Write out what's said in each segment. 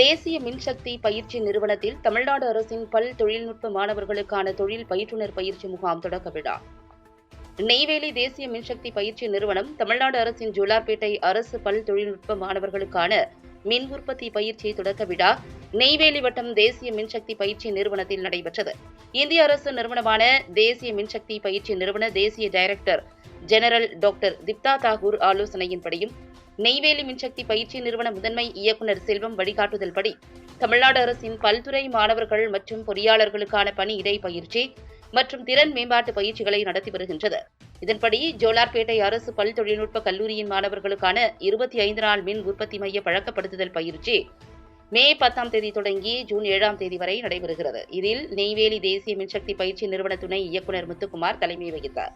தேசிய மின்சக்தி பயிற்சி நிறுவனத்தில் தமிழ்நாடு அரசின் பல் தொழில்நுட்ப மாணவர்களுக்கான தொழில் பயிற்றுனர் பயிற்சி முகாம் தொடக்க விழா. நெய்வேலி தேசிய மின்சக்தி பயிற்சி நிறுவனம் தமிழ்நாடு அரசின் ஜோலார்பேட்டை அரசு பல் தொழில்நுட்ப மாணவர்களுக்கான மின் உற்பத்தி பயிற்சியை தொடக்க விழா நெய்வேலி வட்டம் தேசிய மின்சக்தி பயிற்சி நிறுவனத்தில் நடைபெற்றது. இந்திய அரசு நிறுவனமான தேசிய மின்சக்தி பயிற்சி நிறுவன தேசிய director general doctor Dipta Thakur ஆலோசனையின்படியும் Neyveli மின்சக்தி பயிற்சி நிறுவன முதன்மை இயக்குநர் செல்வம் வழிகாட்டுதல்படி தமிழ்நாடு அரசின் பல்துறை மாணவர்கள் மற்றும் பொறியாளர்களுக்கான பணி இடை பயிற்சி மற்றும் திறன் மேம்பாட்டு பயிற்சிகளை நடத்தி வருகின்றது. இதன்படி ஜோலார்பேட்டை அரசு பல் தொழில்நுட்ப கல்லூரியின் மாணவர்களுக்கான இருபத்தி ஐந்து நாள் மின் உற்பத்தி மைய பழக்கப்படுத்துதல் பயிற்சி மே பத்தாம் தேதி தொடங்கி ஜூன் ஏழாம் தேதி வரை நடைபெறுகிறது. இதில் நெய்வேலி தேசிய மின்சக்தி பயிற்சி நிறுவன துணை இயக்குநர் முத்துக்குமார் தலைமை வகித்தார்.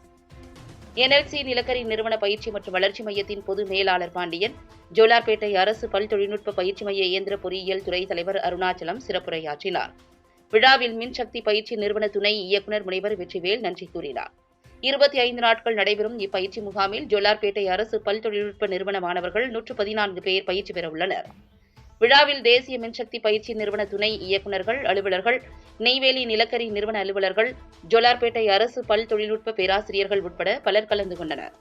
என்எல்சி நிலக்கரி நிறுவன பயிற்சி மற்றும் வளர்ச்சி மையத்தின் பொது மேலாளர் பாண்டியன் ஜோலார்பேட்டை அரசு பல் தொழில்நுட்ப பயிற்சி மைய இயந்திர பொறியியல் துறை தலைவர் அருணாச்சலம் சிறப்புரையாற்றினார். விழாவில் மின்சக்தி பயிற்சி நிறுவன துணை இயக்குநர் முனைவர் வெற்றிவேல் நன்றி கூறினார். இருபத்தி ஐந்து நாட்கள் நடைபெறும் இப்பயிற்சி முகாமில் ஜோலார்பேட்டை அரசு பல் தொழில்நுட்ப நிறுவன மாணவர்கள் நூற்று பதினான்கு பேர் பயிற்சி பெற உள்ளனர் விழாவில் தேசிய மின்சக்தி பயிற்சி நிறுவன துணை இயக்குநர்கள் அலுவலர்கள் நெய்வேலி நிலக்கரி நிறுவன அலுவலர்கள் ஜோலார்பேட்டை அரசு பல் தொழில்நுட்ப பேராசிரியர்கள் உட்பட பலர் கலந்து கொண்டனர்.